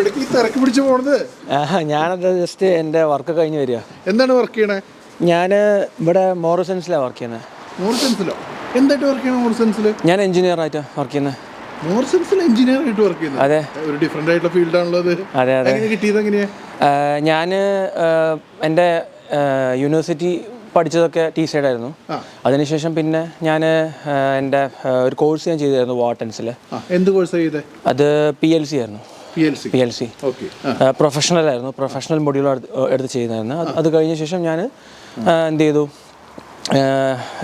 ഈ തിരക്ക് പിടിച്ച് പോണത്. ഞാനത് ജസ്റ്റ് എന്റെ വർക്ക് കഴിഞ്ഞ് വരിക. എന്താണ് വർക്ക് ചെയ്യണേ? ഞാൻ ഇവിടെ മോറിസൺസിലാണ് വർക്ക് ചെയ്യുന്നത് മോർസൻസിലോ എന്തായിട്ട് വർക്ക് ചെയ്യണം മോർസൻസിൽ ഞാൻ എഞ്ചിനീയർ ആയിട്ട് വർക്ക് ചെയ്യുന്നത് മോർസൻസിൽ എഞ്ചിനീയർ ആയിട്ട് വർക്ക് ചെയ്യുന്നത് അതെ. ഒരു ഡിഫറെന്റ് ആയിട്ടുള്ള ഫീൽഡാണല്ലോ അത് അതെ. കിട്ടിയത് എങ്ങനെയാ? ഞാൻ എന്റെ യൂണിവേഴ്സിറ്റി പഠിച്ചതൊക്കെ ടി സൈഡ് ആയിരുന്നു അതിനുശേഷം പിന്നെ ഞാൻ എന്റെ ഒരു കോഴ്സ് ഞാൻ ചെയ്തായിരുന്നു വാട്ടൻസിൽ എന്ത് കോഴ്സ് ചെയ്തേ? അത് പി എൽ സി ആയിരുന്നു. പി എൽ സി പ്രൊഫഷണൽ ആയിരുന്നു. പ്രൊഫഷണൽ മൊഡ്യൂൾ എടുത്ത് ചെയ്തായിരുന്നു അത് കഴിഞ്ഞ ശേഷം ഞാൻ എന്ത് ചെയ്തു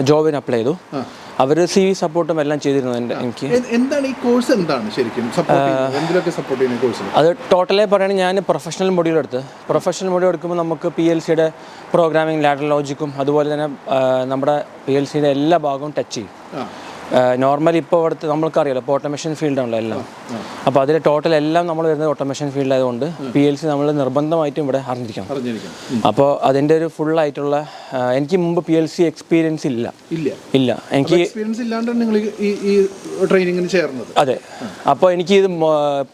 ജോബിന് അപ്ലൈ ചെയ്തു. അവർ സി വി സപ്പോർട്ടും എല്ലാം ചെയ്തിരുന്നു എന്റെ എനിക്ക്. എന്താണ് ഈ കോഴ്സ് എന്താണ് ശരിക്കും? സപ്പോർട്ട് ചെയ്യുന്നത്? എന്തിലൊക്കെ സപ്പോർട്ട് ചെയ്യുന്ന കോഴ്സ് അത് ടോട്ടലി പറയുകയാണെങ്കിൽ ഞാൻ പ്രൊഫഷണൽ മൊഡ്യൂൾ എടുത്ത്. പ്രൊഫഷണൽ മൊഡ്യൂൾ എടുക്കുമ്പോൾ നമുക്ക് പി എൽ സിയുടെ പ്രോഗ്രാമിംഗ് ലാഡർ ലോജിക്കും അതുപോലെ തന്നെ നമ്മുടെ പി എൽ സിയുടെ എല്ലാ ഭാഗവും ടച്ച് ചെയ്യും. നോർമലി ഇപ്പോൾ ഇവിടുത്തെ നമ്മൾക്കറിയാലോ ഇപ്പോൾ ഓട്ടോമേഷൻ ഫീൽഡാണല്ലോ എല്ലാം. അപ്പോൾ അതിൽ ടോട്ടൽ എല്ലാം നമ്മൾ വരുന്നത് ഓട്ടോമേഷൻ ഫീൽഡ് ആയതുകൊണ്ട് പി എൽ സി നമ്മൾ നിർബന്ധമായിട്ടും ഇവിടെ അറിഞ്ഞിരിക്കണം. അപ്പോൾ അതിന്റെ ഒരു ഫുൾ ആയിട്ടുള്ള എനിക്ക് മുമ്പ് പി എൽ സി എക്സ്പീരിയൻസ് ഇല്ല. ഇല്ല. ഇല്ല. എനിക്ക് എക്സ്പീരിയൻസ് ഇല്ലാണ്ടാണ് നിങ്ങൾ ഈ ട്രെയിനിങ്ങിന് ചേർന്നത്. അതെ. അപ്പോൾ എനിക്ക് ഇത്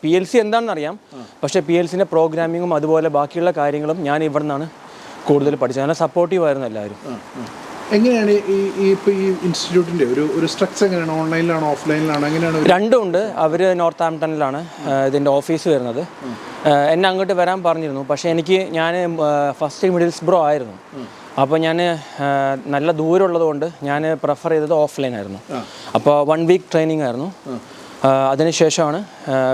പി എൽ സി എന്താണെന്ന് അറിയാം പക്ഷേ പി എൽ സിന്റെ പ്രോഗ്രാമിങ്ങും അതുപോലെ ബാക്കിയുള്ള കാര്യങ്ങളും ഞാൻ ഇവിടെ നിന്നാണ് കൂടുതൽ പഠിച്ചത്. നല്ല സപ്പോർട്ടീവ് ആയിരുന്നു എല്ലാവരും. എങ്ങനെയാണ് ഈ ഈ ഇപ്പോൾ ഈ ഇൻസ്റ്റിറ്റ്യൂട്ടിന്റെ ഒരു ഒരു സ്ട്രക്ചർ എങ്ങനെയാണ്? ഓൺലൈനിലാണോ ഓഫ്ലൈനിലാണോ എങ്ങനെയാണ് രണ്ടുമുണ്ട് രണ്ടും ഉണ്ട്. അവർ നോർത്ത് ആംപ്ടണിലാണ് ഇതിന്റെ ഓഫീസ് വരുന്നത്. എന്നെ അങ്ങോട്ട് വരാൻ പറഞ്ഞിരുന്നു. പക്ഷേ എനിക്ക് ഞാൻ ഫസ്റ്റ് മിഡിൽസ് ബ്രോ ആയിരുന്നു. അപ്പോൾ ഞാൻ നല്ല ദൂരമുള്ളത് കൊണ്ട് ഞാൻ പ്രിഫർ ചെയ്തത് ഓഫ്ലൈൻ ആയിരുന്നു. അപ്പോൾ വൺ വീക്ക് ട്രെയിനിങ് ആയിരുന്നു. അതിനുശേഷമാണ്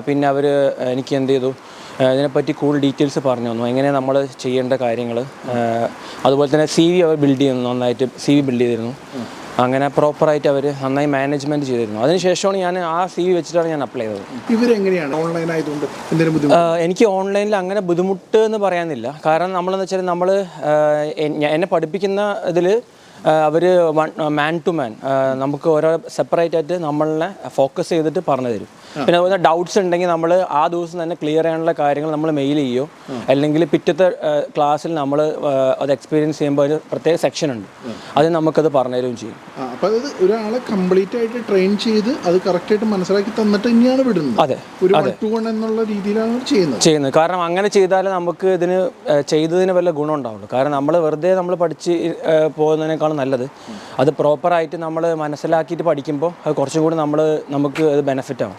പിന്നെ അവർ എനിക്ക് എന്ത് ചെയ്തു? ഇതിനെപ്പറ്റി കൂടുതൽ ഡീറ്റെയിൽസ് പറഞ്ഞു തന്നു. എങ്ങനെ നമ്മൾ ചെയ്യേണ്ട കാര്യങ്ങൾ അതുപോലെ തന്നെ സി വി അവർ ബിൽഡ് ചെയ്യുന്നു നന്നായിട്ട് സി വി ബിൽഡ് ചെയ്തിരുന്നു. അങ്ങനെ പ്രോപ്പറായിട്ട് അവർ നന്നായി മാനേജ്മെന്റ് ചെയ്തിരുന്നു. അതിനുശേഷമാണ് ഞാൻ ആ സി വി വെച്ചിട്ടാണ് ഞാൻ അപ്ലൈ ചെയ്തത്. ഇവരെങ്ങനെയാണ് ഓൺലൈൻ ആയതുകൊണ്ട് എനിക്ക് ഓൺലൈനിൽ അങ്ങനെ ബുദ്ധിമുട്ട് എന്ന് പറയാനില്ല. കാരണം നമ്മളെന്ന് വെച്ചാൽ നമ്മൾ എന്നെ പഠിപ്പിക്കുന്ന ഇതിൽ അവർ വൺ മാൻ ടു മാൻ നമുക്ക് ഓരോ സെപ്പറേറ്റ് ആയിട്ട് നമ്മളെ ഫോക്കസ് ചെയ്തിട്ട് പറഞ്ഞു തരും പിന്നെ അതുപോലെ ഡൗട്ട്സ് ഉണ്ടെങ്കിൽ നമ്മൾ ആ ദിവസം തന്നെ ക്ലിയർ ചെയ്യാനുള്ള കാര്യങ്ങൾ നമ്മൾ മെയിൽ ചെയ്യോ. അല്ലെങ്കിൽ പിറ്റത്തെ ക്ലാസ്സിൽ നമ്മൾ അത് എക്സ്പീരിയൻസ് ചെയ്യുമ്പോൾ ഒരു പ്രത്യേക സെക്ഷൻ ഉണ്ട്. അത് നമുക്കത് പറഞ്ഞു തരുകയും ചെയ്യും അപ്പോൾ അത് ഒരാളെ കംപ്ലീറ്റ് ആയിട്ട് ട്രെയിൻ ചെയ്ത് അത് കറക്റ്റായിട്ട് മനസ്സിലാക്കി തന്നിട്ട് തന്നെയാണ് വിടുന്നത്. അതെ ഒരു ടു വൺ എന്നുള്ള രീതിയിലാണ് ചെയ്യുന്നത്. ചെയ്യുന്നത്. കാരണം അങ്ങനെ ചെയ്താൽ നമുക്ക് ഇതിന് ചെയ്തതിന് വല്ല ഗുണം ഉണ്ടാവുള്ളൂ. കാരണം നമ്മൾ വെറുതെ നമ്മൾ പഠിച്ച് പോകുന്നതിനേക്കാളും നല്ലത്. അത് പ്രോപ്പറായിട്ട് നമ്മൾ മനസ്സിലാക്കിയിട്ട് പഠിക്കുമ്പോൾ അത് കുറച്ചും കൂടി നമ്മൾ നമുക്ക് അത് ബെനിഫിറ്റ് ആവും.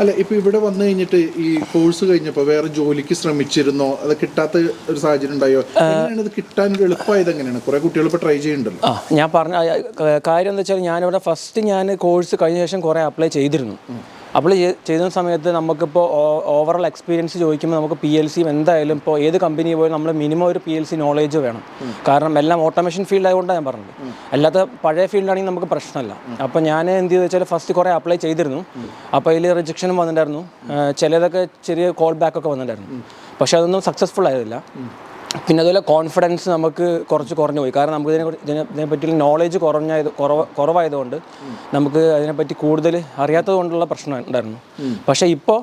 അല്ല ഇപ്പോൾ ഇവിടെ വന്നു കഴിഞ്ഞിട്ട് ഈ കോഴ്സ് കഴിഞ്ഞപ്പോൾ വേറെ ജോലിക്ക് ശ്രമിച്ചിരുന്നോ? അത് കിട്ടാത്ത ഒരു സാഹചര്യം ഉണ്ടായോ? എങ്ങനെയാണ് ഇത് കിട്ടാൻ ഒരു എളുപ്പമായത് എങ്ങനെയാണ്? കുറെ കുട്ടികൾ ഇപ്പോൾ ട്രൈ ചെയ്യുന്നുണ്ടല്ലോ ആ ഞാൻ പറഞ്ഞ കാര്യം എന്താ വെച്ചാൽ ഞാനിവിടെ ഫസ്റ്റ് ഞാൻ കോഴ്സ് കഴിഞ്ഞ ശേഷം കുറേ അപ്ലൈ ചെയ്തിരുന്നു. അപ്ലൈ ചെയ്യുന്ന സമയത്ത് നമുക്കിപ്പോൾ ഓവറോൾ എക്സ്പീരിയൻസ് ചോദിക്കുമ്പോൾ നമുക്ക് പി എൽ സി എന്തായാലും ഇപ്പോൾ ഏത് കമ്പനി പോയാലും നമ്മൾ മിനിമം ഒരു പി എൽ സി നോളേജ് വേണം. കാരണം എല്ലാം ഓട്ടോമേഷൻ ഫീൽഡ് ആയതുകൊണ്ടാണ് ഞാൻ പറഞ്ഞത്. അല്ലാത്ത പഴയ ഫീൽഡാണെങ്കിൽ നമുക്ക് പ്രശ്നമല്ല. അപ്പോൾ ഞാൻ എന്ത് ചെയ്തു വെച്ചാൽ ഫസ്റ്റ് കുറേ അപ്ലൈ ചെയ്തിരുന്നു. അപ്പോൾ അതിൽ റിജക്ഷനും വന്നിട്ടുണ്ടായിരുന്നു. ചിലതൊക്കെ ചെറിയ കോൾ ബാക്കൊക്കെ വന്നിട്ടുണ്ടായിരുന്നു. പക്ഷേ അതൊന്നും സക്സസ്ഫുൾ ആയതില്ല. പിന്നെ അതുപോലെ കോൺഫിഡൻസ് നമുക്ക് കുറച്ച് കുറഞ്ഞു പോയി. കാരണം നമുക്ക് ഇതിനെ ഇതിനെ ഇതിനെപ്പറ്റി നോളേജ് കുറഞ്ഞായത് കുറവ് കുറവായതുകൊണ്ട് നമുക്ക് അതിനെപ്പറ്റി കൂടുതൽ അറിയാത്തത് കൊണ്ടുള്ള പ്രശ്നം ഉണ്ടായിരുന്നു. പക്ഷേ ഇപ്പോൾ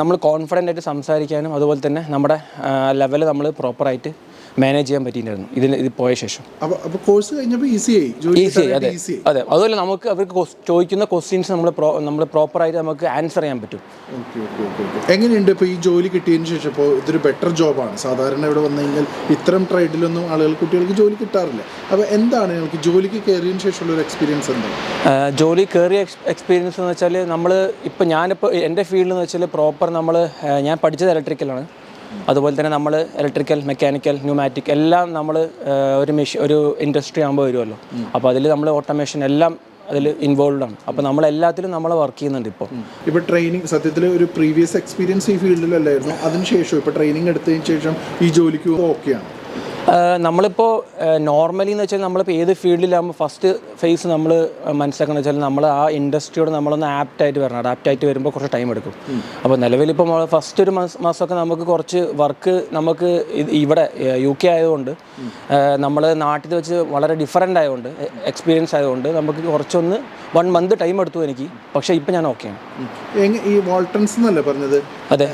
നമ്മൾ കോൺഫിഡന്റ് ആയിട്ട് സംസാരിക്കാനും അതുപോലെ തന്നെ നമ്മുടെ ലെവൽ നമ്മൾ പ്രോപ്പറായിട്ട് മാനേജ് ചെയ്യാൻ പറ്റിയിട്ടുണ്ടായിരുന്നു. ഇതിൽ ഇത് പോയ ശേഷം. അപ്പോൾ കോഴ്സ് കഴിഞ്ഞപ്പോൾ ഈസി ആയി. അതെ. അതെ. അതുപോലെ നമുക്ക് അവർക്ക് ചോദിക്കുന്ന ക്വസ്റ്റ്യൻസ് നമ്മൾ നമ്മൾ പ്രോപ്പർ ആയിട്ട് നമുക്ക് ആൻസർ ചെയ്യാൻ പറ്റും. എങ്ങനെയുണ്ട് ഇപ്പോൾ ഈ ജോലി കിട്ടിയതിന് ശേഷം? ഇപ്പോൾ ഇതൊരു ബെറ്റർ ജോബാണ് സാധാരണ ഇവിടെ വന്നു കഴിഞ്ഞാൽ ഇത്തരം ട്രേഡിലൊന്നും ആളുകൾ കുട്ടികൾക്ക് ജോലി കിട്ടാറില്ല. അപ്പോൾ എന്താണ് നിങ്ങൾക്ക് ജോലിക്ക് കയറിയതിന് ശേഷമുള്ള ഒരു എക്സ്പീരിയൻസ് എന്താണ് ജോലി കയറിയ എക്സ്പീരിയൻസ് എന്ന് വെച്ചാൽ നമ്മൾ ഇപ്പോൾ ഞാനിപ്പോൾ എന്റെ ഫീൽഡ് എന്ന് വെച്ചാൽ പ്രോപ്പർ നമ്മൾ ഞാൻ പഠിച്ചത് ഇലക്ട്രിക്കലാണ് അതുപോലെ തന്നെ നമ്മൾ ഇലക്ട്രിക്കൽ മെക്കാനിക്കൽ ന്യൂമാറ്റിക് എല്ലാം നമ്മൾ ഒരു മെഷീൻ ഒരു ഇൻഡസ്ട്രി ആകുമ്പോൾ വരുമല്ലോ അപ്പോൾ അതിൽ നമ്മൾ ഓട്ടോമേഷൻ എല്ലാം അതിൽ ഇൻവോൾവ് ആണ്. അപ്പോൾ നമ്മൾ എല്ലാത്തിലും നമ്മൾ വർക്ക് ചെയ്യുന്നുണ്ട് ഇപ്പോൾ ഇപ്പോൾ ട്രെയിനിങ് സത്യത്തിൽ ഒരു പ്രീവിയസ് എക്സ്പീരിയൻസ് ഈ ഫീൽഡിലല്ലായിരുന്നു അതിനുശേഷം ഇപ്പോൾ ട്രെയിനിങ് എടുത്തതിന് ശേഷം ഈ ജോലിക്ക് ഓക്കെയാണ് നമ്മളിപ്പോൾ നോർമലി എന്ന് വെച്ചാൽ നമ്മളിപ്പോൾ ഏത് ഫീൽഡിലാകുമ്പോൾ ഫസ്റ്റ് ഫേസ് നമ്മൾ മനസ്സിലാക്കുന്ന വെച്ചാൽ നമ്മൾ ആ ഇൻഡസ്ട്രിയോട് നമ്മളൊന്ന് ആപ്റ്റായിട്ട് വരണം. അഡാപ്റ്റായിട്ട് വരുമ്പോൾ കുറച്ച് ടൈം എടുക്കും. അപ്പോൾ നിലവിലിപ്പോൾ നമ്മൾ ഫസ്റ്റ് ഒരു മാസം മാസമൊക്കെ നമുക്ക് കുറച്ച് വർക്ക് നമുക്ക് ഇവിടെ യു കെ ആയതുകൊണ്ട് നമ്മൾ നാട്ടിൽ വെച്ച് വളരെ ഡിഫറെന്റ് ആയതുകൊണ്ട് എക്സ്പീരിയൻസ് ആയതുകൊണ്ട് നമുക്ക് കുറച്ചൊന്ന് വൺ മന്ത് ടൈം എടുത്തു എനിക്ക്. പക്ഷേ ഇപ്പം ഞാൻ ഓക്കെയാണ് ആണ്. ഈ വാൾട്ടൺസ് എന്നല്ലേ പറഞ്ഞത്? അതെ.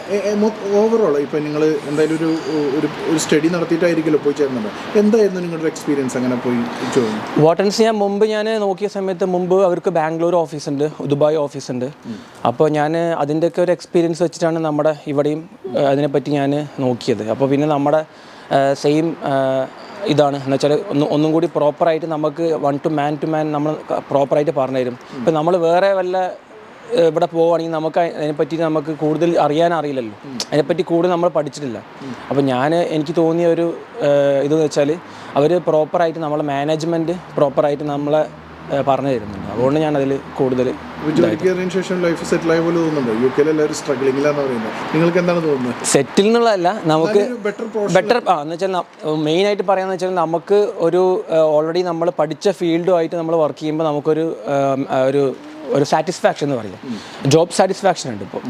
ഓവറോൾ ഇപ്പം നിങ്ങൾ എന്തായാലും ഒരു ഒരു ഒരു സ്റ്റഡി നടത്തിയിട്ടായിരിക്കുമല്ലോ പോയി എത്തിച്ചേരുന്നുണ്ട് എന്തായിരുന്നു നിങ്ങളുടെ എക്സ്പീരിയൻസ് അങ്ങനെ പോയി ജോയിൻ വാട്ടൻസ് ഞാൻ മുമ്പ് ഞാൻ നോക്കിയ സമയത്ത് മുമ്പ് അവർക്ക് ബാംഗ്ലൂർ ഓഫീസ് ഉണ്ട് ദുബായ് ഓഫീസ് ഉണ്ട് അപ്പോൾ ഞാൻ അതിന്റെയൊക്കെ ഒരു എക്സ്പീരിയൻസ് വെച്ചിട്ടാണ് നമ്മുടെ ഇവിടെയും അതിനെപ്പറ്റി ഞാൻ നോക്കിയത്. അപ്പോൾ പിന്നെ നമ്മുടെ സെയിം ഇതാണ്. എന്ന് വെച്ചാൽ ഒന്ന് ഒന്നും കൂടി പ്രോപ്പറായിട്ട് നമുക്ക് one to man to man നമ്മൾ പ്രോപ്പറായിട്ട് പറഞ്ഞു തരും ഇപ്പം നമ്മൾ വേറെ വല്ല ഇവിടെ പോവുകയാണെങ്കിൽ നമുക്ക് അതിനെപ്പറ്റി നമുക്ക് കൂടുതൽ അറിയാൻ അറിയില്ലല്ലോ. അതിനെപ്പറ്റി കൂടുതൽ നമ്മൾ പഠിച്ചിട്ടില്ല. അപ്പോൾ ഞാൻ എനിക്ക് തോന്നിയ ഒരു ഇതെന്ന് വെച്ചാൽ അവർ പ്രോപ്പറായിട്ട് നമ്മളെ മാനേജ്മെന്റ് പ്രോപ്പറായിട്ട് നമ്മളെ പറഞ്ഞു തരുന്നുണ്ട്. അതുകൊണ്ട് ഞാൻ അതിൽ കൂടുതൽ ശേഷം ലൈഫ് സെറ്റിൽ ആയ പോലെ തോന്നുന്നുണ്ടോ? യു കെയിൽ എല്ലാവരും സ്ട്രഗ്ലിംഗിലാന്ന് പറയുന്നത് നിങ്ങൾക്ക് എന്താണ് തോന്നുന്നത് സെറ്റിൽ എന്നുള്ളതല്ല നമുക്ക് ബെറ്റർ ബെറ്റർ ആ എന്ന് വെച്ചാൽ മെയിൻ ആയിട്ട് പറയാന്ന് വെച്ചാൽ നമുക്ക് ഒരു ഓൾറെഡി നമ്മൾ പഠിച്ച ഫീൽഡുമായിട്ട് നമ്മൾ വർക്ക് ചെയ്യുമ്പോൾ നമുക്കൊരു ഒരു ഒരു സാറ്റിസ്ഫാക്ഷൻ എന്ന് പറയും. ജോബ് സാറ്റിസ്ഫാക്ഷൻ ഉണ്ട് ഇപ്പോൾ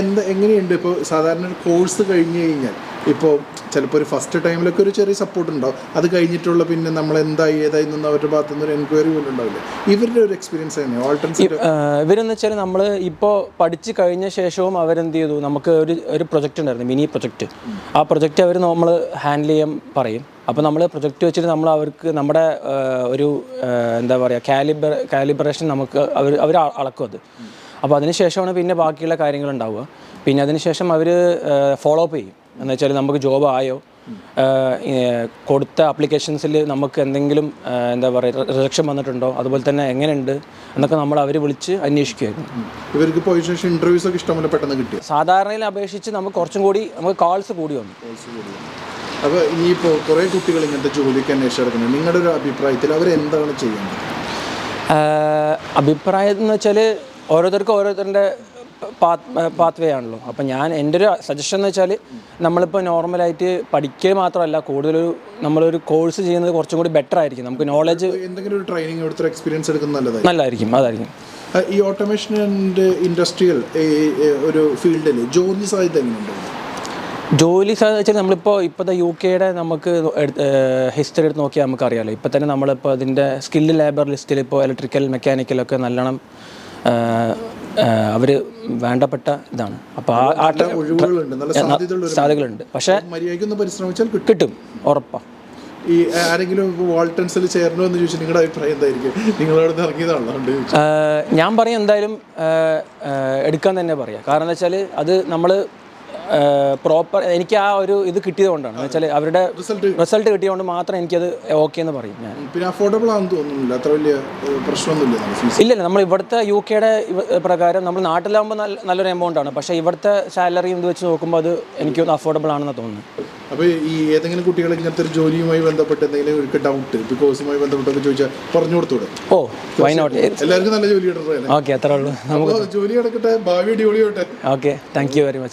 എന്ത് എങ്ങനെയുണ്ട്? ഇപ്പോൾ സാധാരണ ഒരു കോഴ്സ് കഴിഞ്ഞ് കഴിഞ്ഞാൽ ഇപ്പോൾ ചിലപ്പോൾ ഒരു ഫസ്റ്റ് ടൈമിലൊക്കെ ഒരു ചെറിയ സപ്പോർട്ട് ഉണ്ടാവും. അത് കഴിഞ്ഞിട്ടുള്ള പിന്നെ നമ്മൾ എന്തായി ഏതായി നിന്ന് അവരുടെ ഭാഗത്തു നിന്ന് ഒരു എൻക്വയറി പോലും ഉണ്ടാവില്ല. ഇവരുടെ ഒരു എക്സ്പീരിയൻസ് തന്നെ ഓൾട്ടൻസ് ഇവരെന്ന് വെച്ചാൽ നമ്മൾ ഇപ്പോൾ പഠിച്ചു കഴിഞ്ഞ ശേഷവും അവരെന്ത് ചെയ്തു? നമുക്ക് ഒരു ഒരു പ്രൊജക്റ്റ് ഉണ്ടായിരുന്നു മിനി പ്രൊജക്റ്റ് ആ പ്രൊജക്റ്റ് അവർ നമ്മൾ ഹാൻഡിൽ ചെയ്യാൻ പറയും. അപ്പോൾ നമ്മൾ പ്രൊജക്റ്റ് വെച്ചിട്ട് നമ്മൾ അവർക്ക് നമ്മുടെ ഒരു എന്താ പറയുക കാലിബർ കാലിബ്രേഷൻ നമുക്ക് അവർ അവർ അളക്കും അത്. അപ്പോൾ അതിനുശേഷമാണ് പിന്നെ ബാക്കിയുള്ള കാര്യങ്ങൾ ഉണ്ടാവുക. പിന്നെ അതിനുശേഷം അവർ ഫോളോ അപ്പ് ചെയ്യും. എന്ന് വെച്ചാൽ നമുക്ക് ജോബ് ആയോ കൊടുത്ത ആപ്ലിക്കേഷൻസിൽ നമുക്ക് എന്തെങ്കിലും എന്താ പറയുക റിജക്ഷൻ വന്നിട്ടുണ്ടോ അതുപോലെ തന്നെ എങ്ങനെയുണ്ട് എന്നൊക്കെ നമ്മൾ അവർ വിളിച്ച് അന്വേഷിക്കുമായിരുന്നു ഇവർക്ക് പോയ ശേഷം ഇന്റർവ്യൂസ് ഒക്കെ ഇഷ്ടംപോലെ പെട്ടെന്ന് കിട്ടി. സാധാരണയിൽ അപേക്ഷിച്ച് നമുക്ക് കുറച്ചും കൂടി നമുക്ക് കോൾസ് കൂടി വന്നു. അപ്പോൾ ഇനിയിപ്പോൾ കുറേ കുട്ടികൾ ഇങ്ങനത്തെ ജോലിക്ക് അന്വേഷിച്ച് നടക്കുന്നുണ്ട്. നിങ്ങളുടെ ഒരു അഭിപ്രായത്തിൽ ചെയ്യേണ്ടത്? ആഹ് അഭിപ്രായം എന്ന് വെച്ചാൽ ഓരോരുത്തർക്കും ഓരോരുത്തരുടെ പാത്ത് വേ ആണല്ലോ. അപ്പം ഞാൻ എന്റെ ഒരു സജഷൻ എന്ന് വെച്ചാൽ നമ്മളിപ്പോൾ നോർമലായിട്ട് പഠിക്കുക മാത്രമല്ല കൂടുതലൊരു നമ്മളൊരു കോഴ്സ് ചെയ്യുന്നത് കുറച്ചും കൂടി ബെറ്റർ ആയിരിക്കും. നമുക്ക് നോളജ് എന്തെങ്കിലും ഒരു ട്രെയിനിങ് എടുത്തൊരു എക്സ്പീരിയൻസ് എടുക്കുന്നത് നല്ലതായി നല്ലതായിരിക്കും അതായിരിക്കും. ഈ ഓട്ടോമേഷൻ ആൻഡ് ഇൻഡസ്ട്രിയൽ ഒരു ഫീൽഡിൽ ജോലി സാധ്യത എങ്ങനെയുണ്ട്? ജോലി സാധ്യത വെച്ചാൽ നമ്മളിപ്പോൾ ഇപ്പോഴത്തെ യു കെയുടെ നമുക്ക് ഹിസ്റ്ററി എടുത്ത് നോക്കിയാൽ നമുക്ക് അറിയാമല്ലോ ഇപ്പോൾ തന്നെ നമ്മളിപ്പോൾ അതിന്റെ സ്കില്ല് ലേബർ ലിസ്റ്റിൽ ഇപ്പോൾ ഇലക്ട്രിക്കൽ മെക്കാനിക്കലൊക്കെ നല്ലോണം അവർ വേണ്ടപ്പെട്ട ഇതാണ്. അപ്പോൾ ആ സാധ്യതകളുണ്ട്. പക്ഷേ പരിശ്രമിച്ചാൽ കിട്ടും. ഉറപ്പാണ് ഈ ആരെങ്കിലും ഇപ്പോൾ വാൾട്ടൻസിൽ ചേരണോ എന്ന് ചോദിച്ചാൽ നിങ്ങളുടെ അഭിപ്രായം എന്തായിരിക്കും? നിങ്ങളവിടെ നിന്ന് ഇറങ്ങിയതാണല്ലോ അതുകൊണ്ട് ഞാൻ പറയും എന്തായാലും എടുക്കാൻ തന്നെ പറയാം. കാരണം എന്താ വെച്ചാൽ അത് നമ്മൾ പ്രോപ്പർ എനിക്ക് ആ ഒരു ഇത് കിട്ടിയത് കൊണ്ടാണ് വെച്ചാൽ അവരുടെ റിസൾട്ട് കിട്ടിയതുകൊണ്ട് മാത്രം എനിക്കത് ഓക്കെ എന്ന് പറയും ഞാൻ. പിന്നെ അഫോർഡബിൾ ആണെന്ന് തോന്നുന്നില്ല. അത്ര വലിയ പ്രശ്നമൊന്നുമില്ല നമുക്ക് നമ്മൾ ഇവിടുത്തെ യു കെയുടെ പ്രകാരം നമ്മൾ നാട്ടിലാകുമ്പോൾ നല്ല നല്ലൊരു എമൗണ്ട് ആണ്. പക്ഷേ ഇവിടുത്തെ സാലറി ഇത് വെച്ച് നോക്കുമ്പോൾ അത് എനിക്ക് അഫോർഡബിൾ ആണെന്ന് തോന്നുന്നു അപ്പോൾ ഈ ഏതെങ്കിലും കുട്ടികൾ ഇങ്ങനത്തെ ഒരു ജോലിയുമായി ബന്ധപ്പെട്ട് എന്തെങ്കിലും ഒരു ഡൗട്ട് ഇപ്പോൾ കോഴ്സുമായി ബന്ധപ്പെട്ടൊക്കെ ചോദിച്ചാൽ പറഞ്ഞു കൊടുത്തൂടെ ഓ വൈ നോട്ട് എല്ലാവർക്കും നല്ല ജോലി ഓക്കെ അത്രേ ഉള്ളൂ. നമുക്ക് ജോലി കിടക്കട്ടെ ഭാവി അടിപൊളി okay thank you very much